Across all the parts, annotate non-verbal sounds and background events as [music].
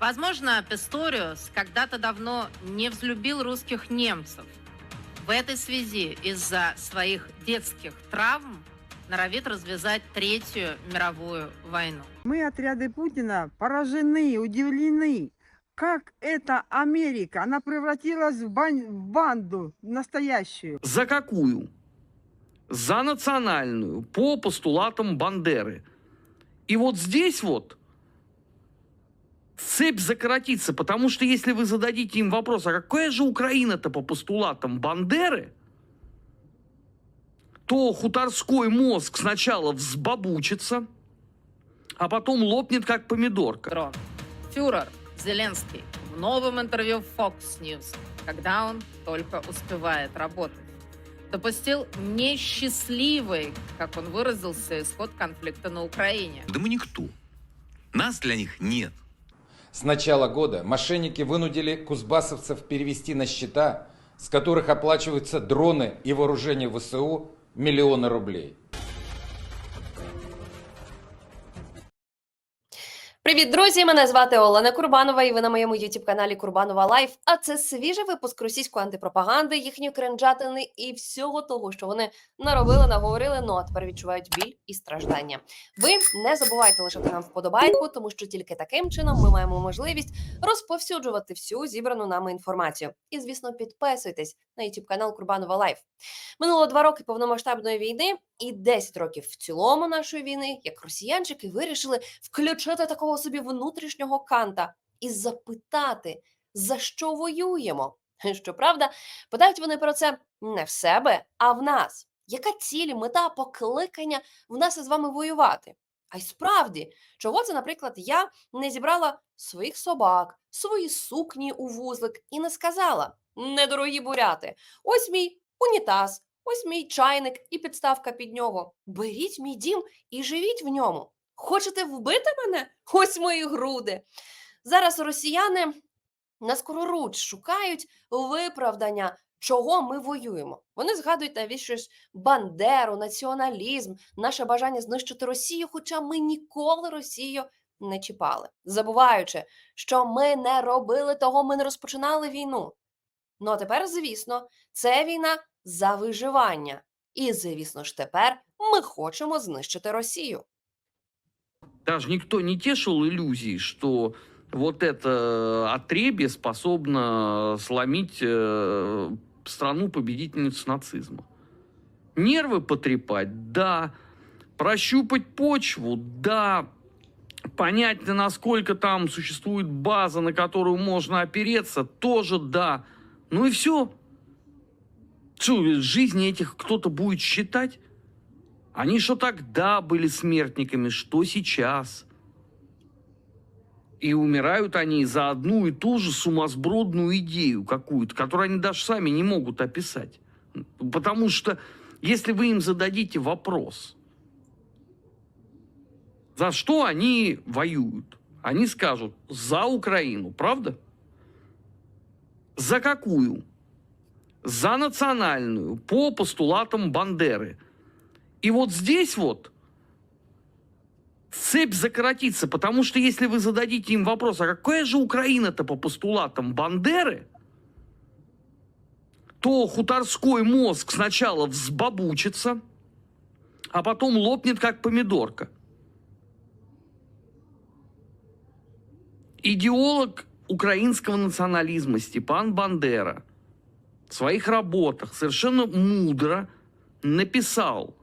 Возможно, Писториус когда-то давно не взлюбил русских немцев. В этой связи из-за своих детских травм норовит развязать Третью мировую войну. Мы, отряды Путина, поражены, удивлены. Как эта Америка, она превратилась в, бан- в банду настоящую. За какую? За национальную, по постулатам Бандеры. И вот здесь вот цепь закоротится, потому что если вы зададите им вопрос, а какая же Украина-то по постулатам Бандеры, то хуторской мозг сначала взбабучится, а потом лопнет как помидорка. Дрон. Фюрер Зеленский в новом интервью Fox News, когда он только успевает работать, допустил несчастливый, как он выразился, исход конфликта на Украине. Да мы никто. Нас для них нет. С начала года мошенники вынудили кузбассовцев перевести на счета, с которых оплачиваются дроны и вооружение ВСУ, миллионы рублей. Привіт, друзі! Мене звати Олена Курбанова, і ви на моєму youtube каналі Курбанова Лайф. А це свіжий випуск російської антипропаганди, їхньої кринжатини і всього того, що вони наробили, наговорили. Ну а тепер відчувають біль і страждання. Ви не забувайте лишати нам вподобайку, тому що тільки таким чином ми маємо можливість розповсюджувати всю зібрану нами інформацію. І звісно, підписуйтесь на youtube канал Курбанова Лайф. Минуло два роки повномасштабної війни і 10 років в цілому нашої війни, як росіянчики вирішили включити такого собі внутрішнього канта і запитати, за що воюємо. [laughs] Щоправда, питають вони про це не в себе, а в нас. Яка ціль, мета, покликання в нас із вами воювати? А й справді, чого це, наприклад, я не зібрала своїх собак, свої сукні у вузлик і не сказала: недорогі буряти, ось мій унітаз, ось мій чайник і підставка під нього. Беріть мій дім і живіть в ньому. Хочете вбити мене? Ось мої груди. Зараз росіяни на скороруч шукають виправдання, чого ми воюємо. Вони згадують навіть щось бандеру, націоналізм, наше бажання знищити Росію, хоча ми ніколи Росію не чіпали, забуваючи, що ми не робили того, ми не розпочинали війну. Ну а тепер, звісно, це війна за виживання. І, звісно ж, тепер ми хочемо знищити Росію. Даже никто не тешил иллюзий, что вот это отребье способно сломить э, страну-победительницу нацизма. Нервы потрепать, да. Прощупать почву, да. Понять, насколько там существует база, на которую можно опереться, тоже да. Ну и все. Что, жизни этих кто-то будет считать? Они что тогда были смертниками, что сейчас. И умирают они за одну и ту же сумасбродную идею какую-то, которую они даже сами не могут описать. Потому что если вы им зададите вопрос, за что они воюют, они скажут за Украину, правда? За какую? За национальную, по постулатам Бандеры – и вот здесь вот цепь закоротится, потому что если вы зададите им вопрос, а какая же Украина-то по постулатам Бандеры, то хуторской мозг сначала взбабучится, а потом лопнет как помидорка. Идеолог украинского национализма Степан Бандера в своих работах совершенно мудро написал,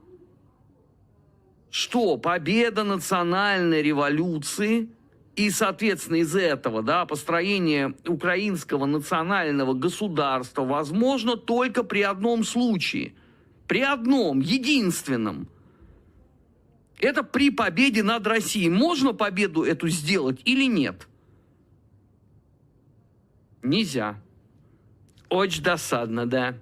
что победа национальной революции и, соответственно, из этого, да, построение украинского национального государства возможно только при одном случае. При одном, единственном. Это при победе над Россией. Можно победу эту сделать или нет? Нельзя. Очень досадно, да.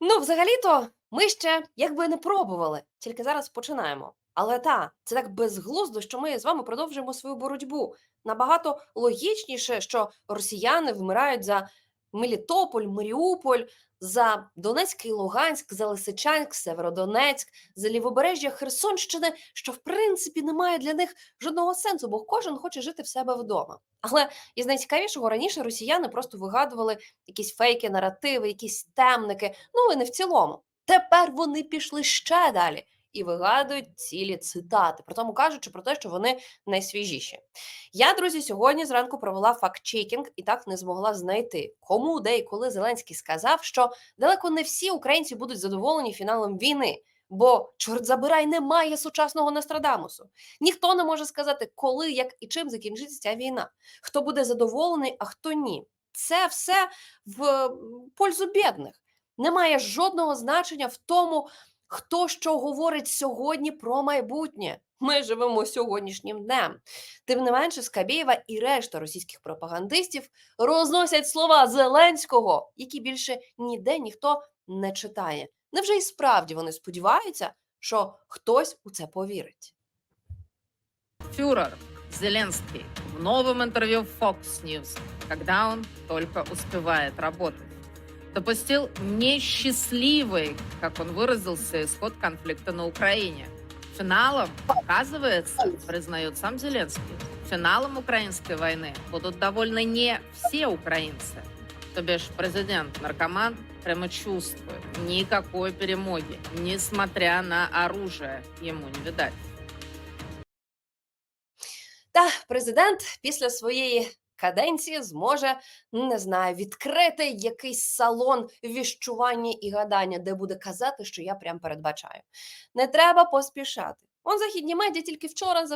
Ну, взагалі-то, ми ще якби не пробували, тільки зараз починаємо. Але та, це так безглуздо, що ми з вами продовжуємо свою боротьбу. Набагато логічніше, що росіяни вмирають за Мелітополь, Маріуполь, за Донецьк і Луганськ, за Лисичанськ, Северодонецьк, за лівобережжя Херсонщини, що в принципі не має для них жодного сенсу, бо кожен хоче жити в себе вдома. Але із найцікавішого раніше росіяни просто вигадували якісь фейки, наративи, якісь темники. Ну і не в цілому. Тепер вони пішли ще далі і вигадують цілі цитати, при тому кажучи про те, що вони найсвіжіші. Я, друзі, сьогодні зранку провела факт-чекінг і так не змогла знайти, кому, де і коли Зеленський сказав, що далеко не всі українці будуть задоволені фіналом війни. Бо, чорт забирай, немає сучасного Нострадамусу. Ніхто не може сказати, коли, як і чим закінчиться ця війна. Хто буде задоволений, а хто ні. Це все в пользу бідних. Немає жодного значення в тому, хто що говорить сьогодні про майбутнє. Ми живемо сьогоднішнім днем. Тим не менше, Скабєєва і решта російських пропагандистів розносять слова Зеленського, які більше ніде ніхто не читає. Невже і справді вони сподіваються, що хтось у це повірить? Фюрер Зеленский в новом интервью Fox News, когда он только успевает работать, допустил несчастливый, как он выразился, исход конфликта на Украине. Финалом, оказывается, признает сам Зеленский, финалом украинской войны будут довольны не все украинцы. То бишь президент-наркоман прямо чувствует, никакой перемоги, несмотря на оружие, ему не видать. Та президент після своєї каденції зможе не знаю, відкрити якийсь салон віщування і гадання, де буде казати, що я прям передбачаю. Не треба поспішати. Он західні медіа тільки вчора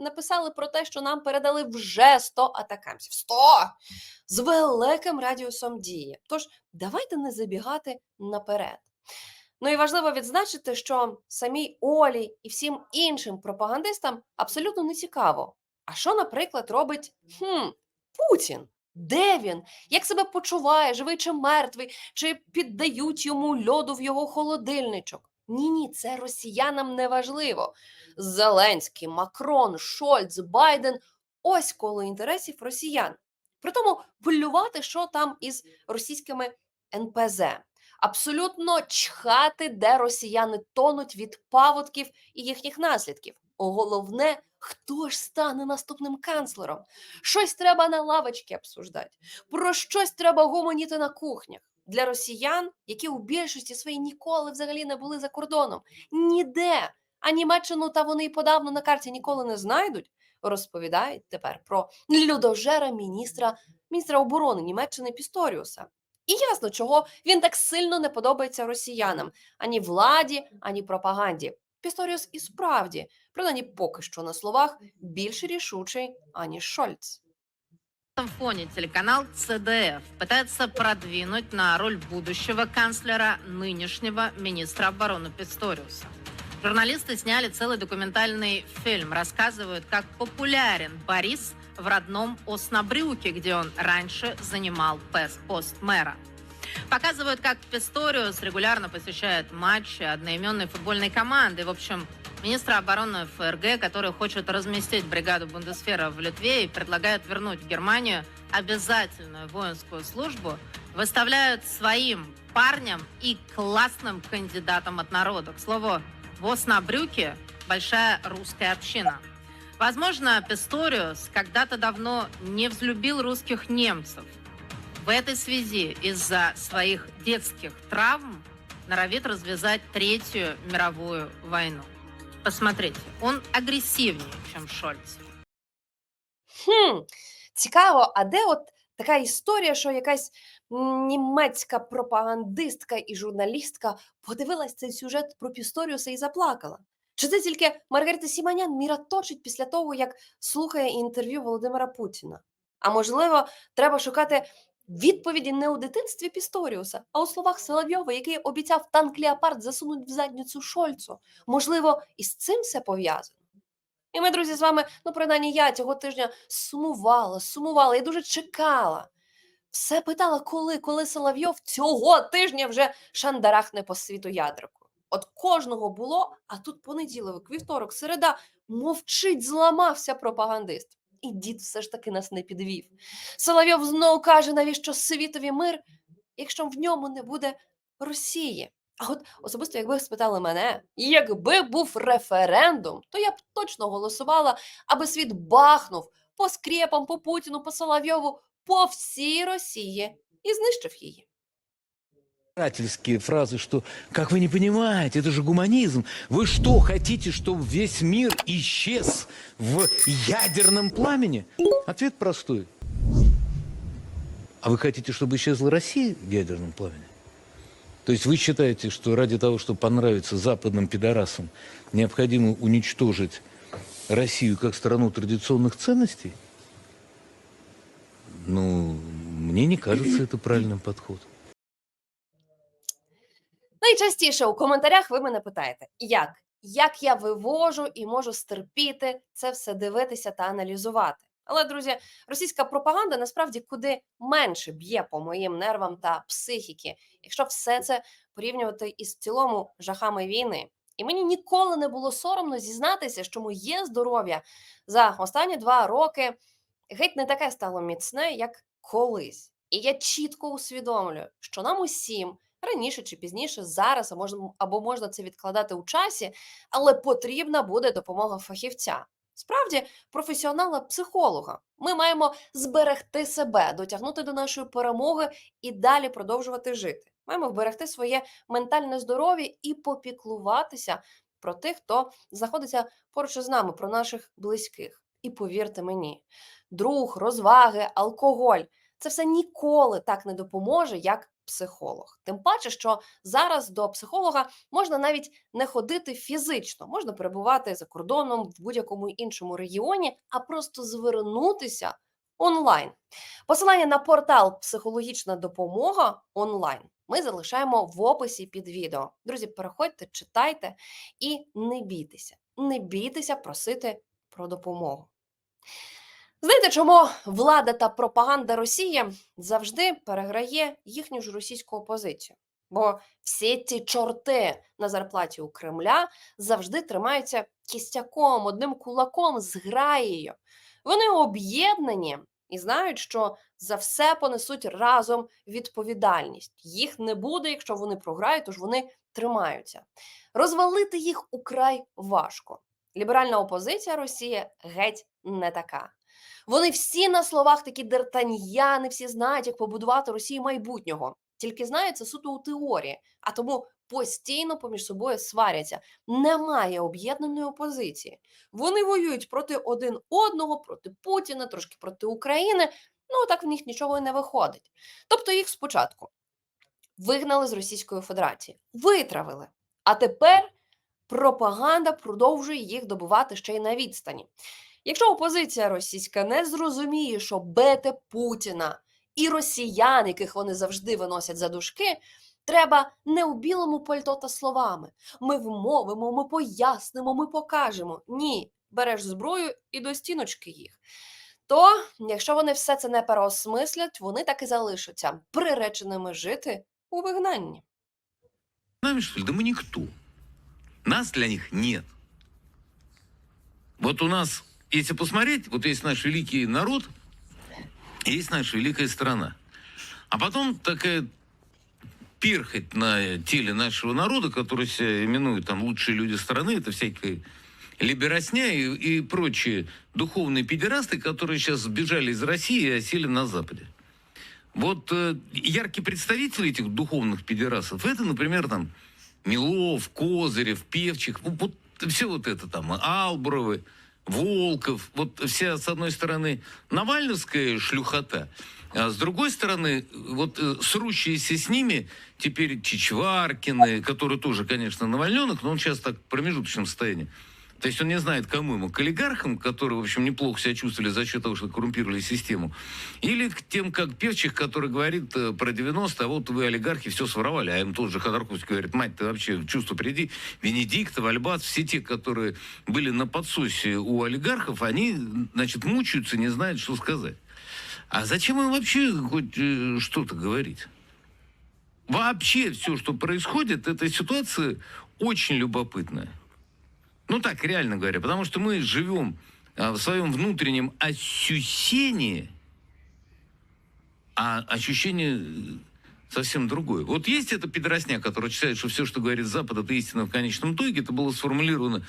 написали про те, що нам передали вже 100 атакамсів. 100! З великим радіусом дії. Тож давайте не забігати наперед. Ну і важливо відзначити, що самій Олі і всім іншим пропагандистам абсолютно не цікаво. А що, наприклад, робить хм, Путін? Де він? Як себе почуває, живий чи мертвий, чи піддають йому льоду в його холодильничок? Ні, ні, це росіянам не важливо. Зеленський, Макрон, Шольц, Байден ось коло інтересів росіян. Притому плювати, що там із російськими НПЗ. Абсолютно чхати, де росіяни тонуть від паводків і їхніх наслідків. Головне, хто ж стане наступним канцлером. Щось треба на лавочці обсуждати, про щось треба гомоніти на кухнях. Для росіян, які у більшості своїй ніколи взагалі не були за кордоном, ніде, а Німеччину та вони й подавно на карті ніколи не знайдуть, розповідають тепер про людожера міністра, міністра оборони Німеччини Пісторіуса. І ясно, чого він так сильно не подобається росіянам ані владі, ані пропаганді. Пісторіус і справді, принаймні поки що на словах, більш рішучий, аніж Шольц. На этом фоне телеканал ЦДФ пытается продвинуть на роль будущего канцлера нынешнего министра обороны Писториуса. Журналисты сняли целый документальный фильм, рассказывают, как популярен Борис в родном Оснабрюке, где он раньше занимал пес- пост мэра. Показывают, как Писториус регулярно посещает матчи одноименной футбольной команды. В общем, министра обороны ФРГ, который хочет разместить бригаду Бундесфера в Литве и предлагает вернуть в Германию обязательную воинскую службу, выставляют своим парням и классным кандидатам от народа. К слову, в Оснабрюке большая русская община. Возможно, Писториус когда-то давно не взлюбил русских немцев. В этой связи из-за своих детских травм норовит развязать Третью мировую войну. Посмотрите, он агрессивнее, чем Шольц. Хм, цікаво, а де от така історія, що якась німецька пропагандистка і журналістка подивилась цей сюжет про Пісторіуса і заплакала? Чи це тільки Маргарита Сіманян міра точить після того, як слухає інтерв'ю Володимира Путіна? А можливо, треба шукати відповіді не у дитинстві Пісторіуса, а у словах Соловйова, який обіцяв танк Леопард засунуть в задницю Шольцу. Можливо, із цим все пов'язано. І ми, друзі, з вами, ну, принаймні я цього тижня сумувала, сумувала і дуже чекала. Все питала, коли, коли Соловйов цього тижня вже шандарахне по світу ядерку. От кожного було, а тут понеділок, вівторок, середа, мовчить, зламався пропагандист. І дід все ж таки нас не підвів. Соловйов знову каже, навіщо світові мир, якщо в ньому не буде Росії. А от особисто, якби спитали мене, якби був референдум, то я б точно голосувала, аби світ бахнув по скрепам, по Путіну, по Соловйову, по всій Росії і знищив її. Издевательские фразы, что «как вы не понимаете, это же гуманизм». Вы что, хотите, чтобы весь мир исчез в ядерном пламени? Ответ простой. А вы хотите, чтобы исчезла Россия в ядерном пламени? То есть вы считаете, что ради того, чтобы понравиться западным пидорасам, необходимо уничтожить Россию как страну традиционных ценностей? Ну, мне не кажется это правильным подходом. Найчастіше у коментарях ви мене питаєте, як? Як я вивожу і можу стерпіти це все дивитися та аналізувати? Але, друзі, російська пропаганда насправді куди менше б'є по моїм нервам та психіки, якщо все це порівнювати із цілому жахами війни. І мені ніколи не було соромно зізнатися, що моє здоров'я за останні два роки геть не таке стало міцне, як колись. І я чітко усвідомлюю, що нам усім раніше чи пізніше, зараз, а можна або можна це відкладати у часі, але потрібна буде допомога фахівця. Справді, професіонала-психолога. Ми маємо зберегти себе, дотягнути до нашої перемоги і далі продовжувати жити. Маємо вберегти своє ментальне здоров'я і попіклуватися про тих, хто знаходиться поруч із нами, про наших близьких. І повірте мені, друг, розваги, алкоголь це все ніколи так не допоможе, як психолог. Тим паче, що зараз до психолога можна навіть не ходити фізично, можна перебувати за кордоном в будь-якому іншому регіоні, а просто звернутися онлайн. Посилання на портал Психологічна допомога онлайн ми залишаємо в описі під відео. Друзі, переходьте, читайте і не бійтеся, не бійтеся просити про допомогу. Знаєте, чому влада та пропаганда Росії завжди переграє їхню ж російську опозицію? Бо всі ці чорти на зарплаті у Кремля завжди тримаються кістяком, одним кулаком з граєю. Вони об'єднані і знають, що за все понесуть разом відповідальність. Їх не буде, якщо вони програють, тож вони тримаються. Розвалити їх украй важко. Ліберальна опозиція Росії геть не така. Вони всі на словах такі дертаньяни, всі знають, як побудувати Росію майбутнього. Тільки знають це суто у теорії, а тому постійно поміж собою сваряться. Немає об'єднаної опозиції. Вони воюють проти один одного, проти Путіна, трошки проти України. Ну так в них нічого і не виходить. Тобто їх спочатку вигнали з Російської Федерації, витравили. А тепер пропаганда продовжує їх добувати ще й на відстані. Якщо опозиція російська не зрозуміє, що бити Путіна і росіян, яких вони завжди виносять за дужки, треба не у білому пальто та словами. Ми вмовимо, ми пояснимо, ми покажемо. Ні, береш зброю і до стіночки їх. То, якщо вони все це не переосмислять, вони так і залишаться приреченими жити у вигнанні. Нами? Да мы никто. Нас для них нет. Вот у нас, если посмотреть, вот есть наш великий народ, есть наша великая страна. А потом такая перхоть на теле нашего народа, который себя именует там лучшие люди страны, это всякие либеросня и, и прочие духовные педерасты, которые сейчас сбежали из России и осели на Западе. Вот э, яркий представитель этих духовных педерасов, это, например, там Милов, Козырев, Певчих, вот, вот все вот это там, Албуровы, Волков, вот вся, с одной стороны, Навальновская шлюхота, а с другой стороны, вот э, срущиеся с ними теперь Чичваркины, который тоже, конечно, Навальненок, но он сейчас так в промежуточном состоянии. То есть он не знает, кому ему, к олигархам, которые, в общем, неплохо себя чувствовали за счет того, что коррумпировали систему, или к тем, как Певчих, который говорит э, про 90 а вот вы, олигархи, все своровали. А им тот же Ходорковский говорит, мать, ты вообще чувство приди. Венедиктов, Альбац, все те, которые были на подсосе у олигархов, они, значит, мучаются, не знают, что сказать. А зачем им вообще хоть э, что-то говорить? Вообще все, что происходит, эта ситуация очень любопытная. Ну так, реально говоря, потому что мы живем а, в своем внутреннем ощущении, а ощущение э, совсем другое. Вот есть эта педросня, которая считает, что все, что говорит Запад, это истина в конечном итоге. Это было сформулировано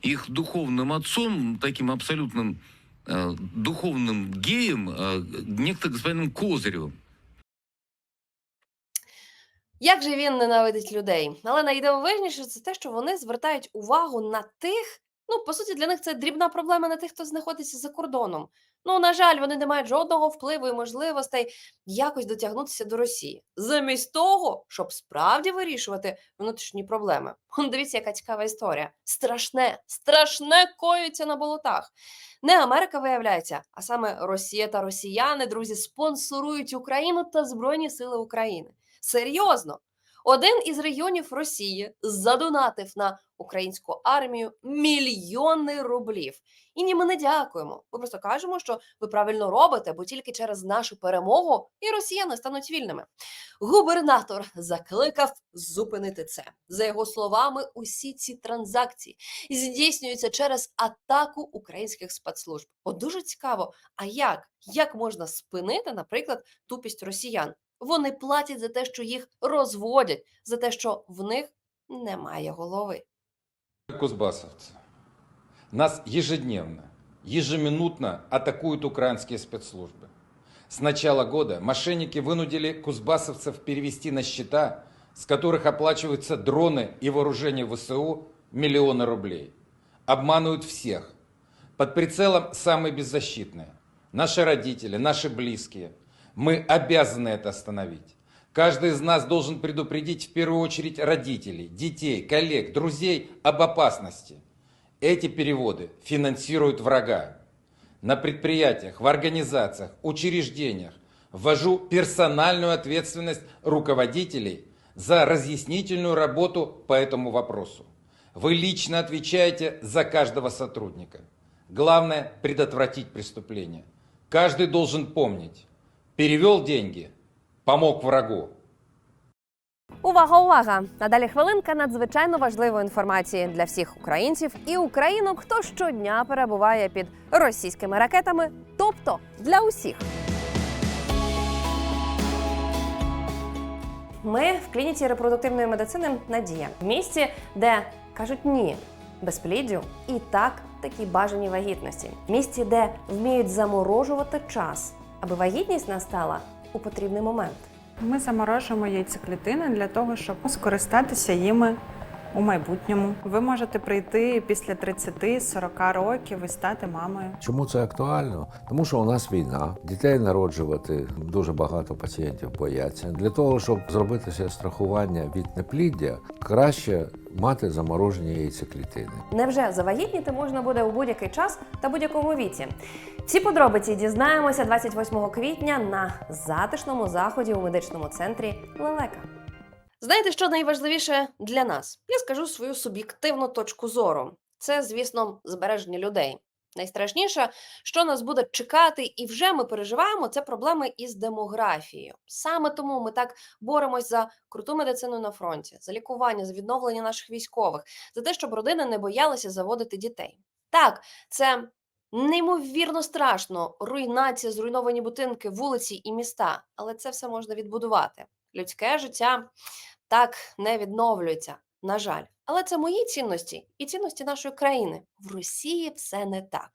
их духовным отцом, таким абсолютным э, духовным геем, э, некто господином Козыревым. Як же він ненавидить людей? Але найдивовижніше це те, що вони звертають увагу на тих. Ну, по суті, для них це дрібна проблема на тих, хто знаходиться за кордоном. Ну, на жаль, вони не мають жодного впливу і можливостей якось дотягнутися до Росії, замість того, щоб справді вирішувати внутрішні проблеми. Дивіться, яка цікава історія. Страшне, страшне коїться на болотах. Не Америка виявляється, а саме Росія та росіяни, друзі, спонсорують Україну та Збройні Сили України. Серйозно, один із регіонів Росії задонатив на українську армію мільйони рублів. І ні, ми не дякуємо. Ми просто кажемо, що ви правильно робите, бо тільки через нашу перемогу і росіяни стануть вільними. Губернатор закликав зупинити це. За його словами, усі ці транзакції здійснюються через атаку українських спецслужб. От дуже цікаво, а як? Як можна спинити, наприклад, тупість росіян? Вони платять за те, що їх розводять, за те, що в них немає голови. Кузбассовцы. Нас ежедневно, ежеминутно атакуют украинские спецслужбы. С начала года мошенники вынудили кузбассовцев перевести на счета, с которых оплачиваются дроны и вооружение ВСУ, миллионы рублей. Обманывают всех. Под прицелом самые беззащитные. Наши родители, наши близкие. Мы обязаны это остановить. Каждый из нас должен предупредить в первую очередь родителей, детей, коллег, друзей об опасности. Эти переводы финансируют врага. На предприятиях, в организациях, учреждениях ввожу персональную ответственность руководителей за разъяснительную работу по этому вопросу. Вы лично отвечаете за каждого сотрудника. Главное – предотвратить преступление. Каждый должен помнить. Перевел деньги, помог врагу. Увага, увага! А далі хвилинка надзвичайно важливої інформації для всіх українців і українок, хто щодня перебуває під російськими ракетами, тобто для усіх. Ми в клініці репродуктивної медицини Надія в місті, де кажуть ні безпліддю і так такі бажані вагітності. Місті, де вміють заморожувати час, аби вагітність настала у потрібний момент. Ми заморожуємо яйцеклітини для того, щоб скористатися їми у майбутньому. Ви можете прийти після 30-40 років і стати мамою. Чому це актуально? Тому що у нас війна, дітей народжувати дуже багато пацієнтів бояться. Для того, щоб зробити себе страхування від непліддя, краще мати заморожені яйцеклітини. Невже завагітніти можна буде у будь-який час та будь-якому віці? Всі подробиці дізнаємося 28 квітня на затишному заході у медичному центрі Лелека. Знаєте, що найважливіше для нас? Я скажу свою суб'єктивну точку зору. Це, звісно, збереження людей. Найстрашніше, що нас буде чекати, і вже ми переживаємо, це проблеми із демографією. Саме тому ми так боремось за круту медицину на фронті, за лікування, за відновлення наших військових, за те, щоб родини не боялися заводити дітей. Так, це неймовірно страшно. Руйнація, зруйновані будинки, вулиці і міста. Але це все можна відбудувати. Людське життя так не відновлюється, на жаль. Але це мої цінності і цінності нашої країни. В Росії все не так.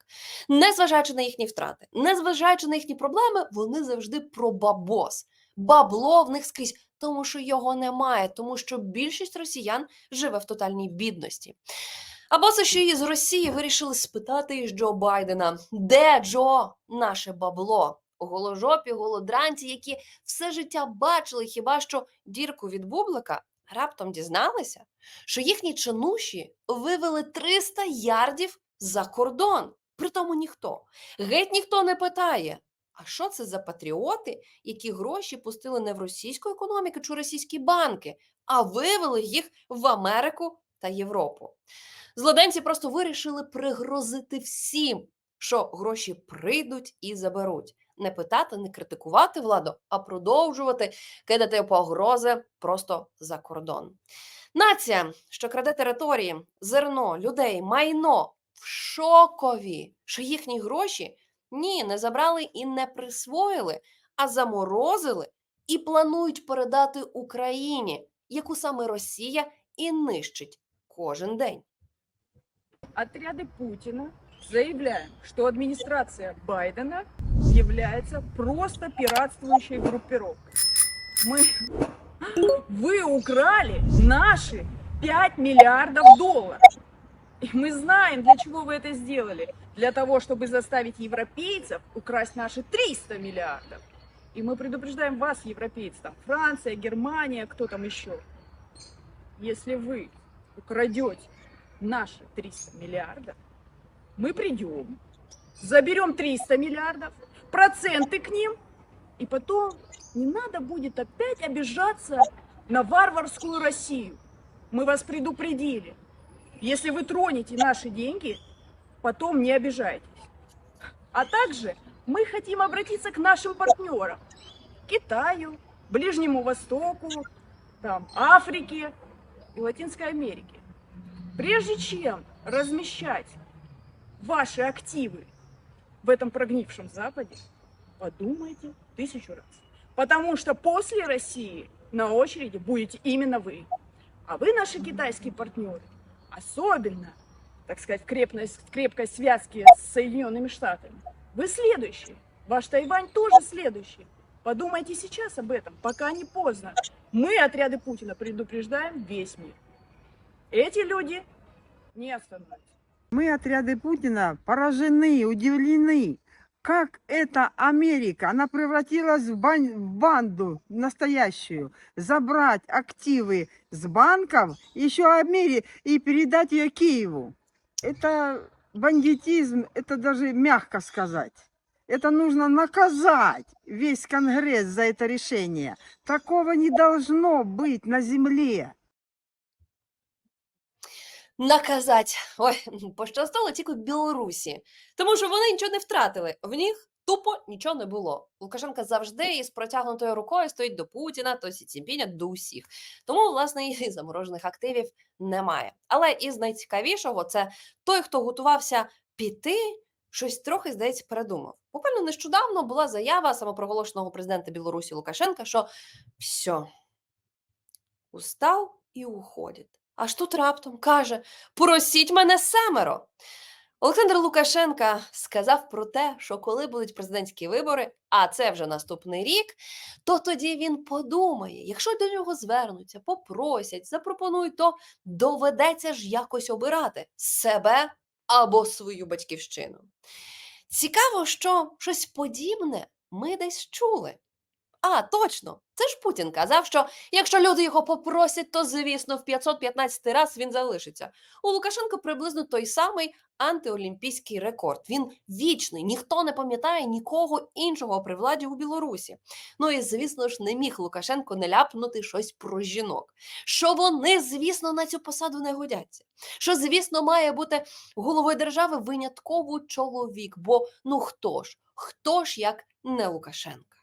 Незважаючи на їхні втрати, незважаючи на їхні проблеми, вони завжди про бабос. Бабло в них скрізь, тому що його немає, тому що більшість росіян живе в тотальній бідності. А боси, що із Росії вирішили спитати із Джо Байдена, де Джо наше бабло? Голожопі, голодранці, які все життя бачили хіба що дірку від бублика, раптом дізналися, що їхні чинуші вивели 300 ярдів за кордон. Притому ніхто, геть ніхто не питає. А що це за патріоти, які гроші пустили не в російську економіку чи російські банки, а вивели їх в Америку та Європу? Злоденці просто вирішили пригрозити всім, що гроші прийдуть і заберуть. Не питати, не критикувати владу, а продовжувати кидати погрози просто за кордон. Нація, що краде території, зерно, людей, майно в шокові, що їхні гроші ні, не забрали і не присвоїли, а заморозили і планують передати Україні, яку саме Росія і нищить кожен день. отряды Путина заявляем, что администрация Байдена является просто пиратствующей группировкой. Мы... Вы украли наши 5 миллиардов долларов. И мы знаем, для чего вы это сделали. Для того, чтобы заставить европейцев украсть наши 300 миллиардов. И мы предупреждаем вас, европейцы, там Франция, Германия, кто там еще. Если вы украдете наши 300 миллиардов, мы придем, заберем 300 миллиардов, проценты к ним, и потом не надо будет опять обижаться на варварскую Россию. Мы вас предупредили. Если вы тронете наши деньги, потом не обижайтесь. А также мы хотим обратиться к нашим партнерам. Китаю, Ближнему Востоку, там, Африке и Латинской Америке. Прежде чем размещать ваши активы в этом прогнившем Западе, подумайте тысячу раз. Потому что после России на очереди будете именно вы. А вы, наши китайские партнеры, особенно, так сказать, в крепкой, в крепкой связке с Соединенными Штатами, вы следующие. Ваш Тайвань тоже следующий. Подумайте сейчас об этом, пока не поздно. Мы, отряды Путина, предупреждаем весь мир. Эти люди не остановятся. Мы, отряды Путина, поражены, удивлены. Как эта Америка, она превратилась в, бан- в банду настоящую, забрать активы с банков, еще Амери и передать ее Киеву. Это бандитизм, это даже мягко сказать. Это нужно наказать весь Конгресс за это решение. Такого не должно быть на земле. Наказать. Ой, [laughs] пощастило тільки Білорусі, тому що вони нічого не втратили. В них тупо нічого не було. Лукашенко завжди із протягнутою рукою стоїть до Путіна, до Сі Цзіньпіня, до усіх. Тому, власне, і [laughs] заморожених активів немає. Але із найцікавішого це той, хто готувався піти, щось трохи, здається, передумав. Буквально нещодавно була заява самопроголошеного президента Білорусі Лукашенка, що все, устав і уходить. Аж тут раптом каже: просіть мене семеро. Олександр Лукашенка сказав про те, що коли будуть президентські вибори, а це вже наступний рік, то тоді він подумає, якщо до нього звернуться, попросять, запропонують, то доведеться ж якось обирати себе або свою батьківщину. Цікаво, що щось подібне ми десь чули. А, точно, це ж Путін казав, що якщо люди його попросять, то звісно в 515 раз він залишиться. У Лукашенка приблизно той самий антиолімпійський рекорд. Він вічний, ніхто не пам'ятає нікого іншого при владі у Білорусі. Ну і звісно ж, не міг Лукашенко не ляпнути щось про жінок. Що вони, звісно, на цю посаду не годяться. Що, звісно, має бути головою держави винятково чоловік. Бо ну хто ж? Хто ж як не Лукашенка?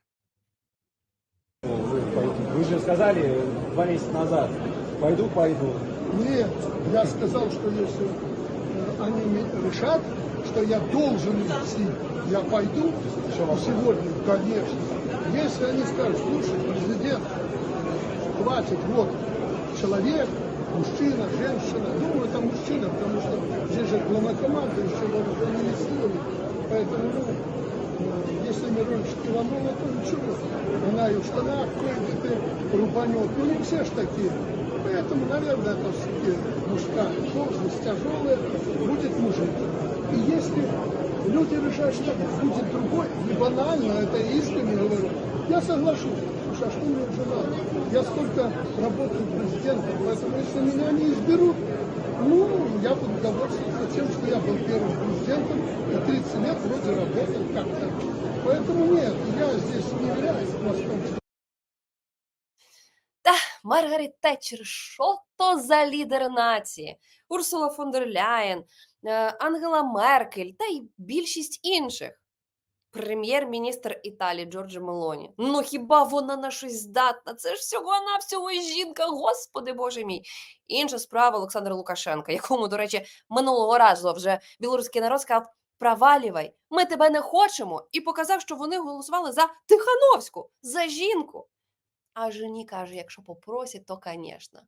Вы же сказали два месяца назад, пойду, пойду. Нет, я сказал, что если э, они не решат, что я должен идти, я пойду сегодня, конечно. Если они скажут, слушай, президент, хватит, вот человек, мужчина, женщина, думаю, это мужчина, потому что здесь же главнокомандующий вооруженными силами, поэтому, ну, если Мирончик Иванова, то ничего, она и в штанах и рубанет, ну не все ж такие. Поэтому, наверное, это все-таки мужская должность тяжелая, будет мужик. И если люди решают, что будет другой, не банально, это искренне говорю, я соглашусь. А что мне уже надо? Я столько работаю президентом, поэтому если меня не изберут, я буду довольствоваться тем, что я был первым президентом и 30 лет вроде работал как-то. Поэтому нет, я здесь не являюсь пластом Та Маргарет Тетчер, що то за лідер нації? Урсула фон дер Ляєн, е, Ангела Меркель та й більшість інших. Прем'єр-міністр Італії Джорджа Мелоні. Ну хіба вона на щось здатна? Це ж всього навсього жінка, господи боже мій. Інша справа Олександра Лукашенка, якому, до речі, минулого разу вже білоруський народ сказав: провалівай, ми тебе не хочемо, і показав, що вони голосували за Тихановську, за жінку. А жені каже: якщо попросять, то звісно.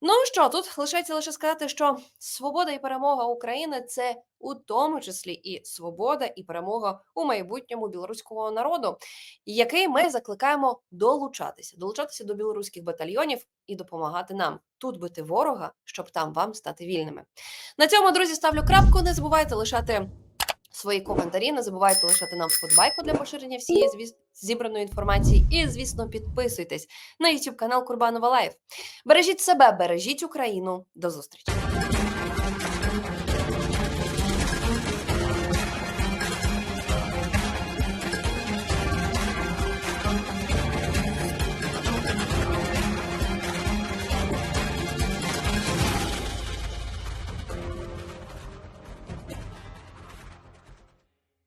Ну що, тут лишається лише сказати, що свобода і перемога України це у тому числі і свобода і перемога у майбутньому білоруського народу, який ми закликаємо долучатися, долучатися до білоруських батальйонів і допомагати нам тут бити ворога, щоб там вам стати вільними. На цьому, друзі, ставлю крапку. Не забувайте лишати свої коментарі, не забувайте лишати нам вподобайку для поширення всієї зібраної інформації. І, звісно, підписуйтесь на YouTube канал Курбанова Лайф. Бережіть себе, бережіть Україну. До зустрічі!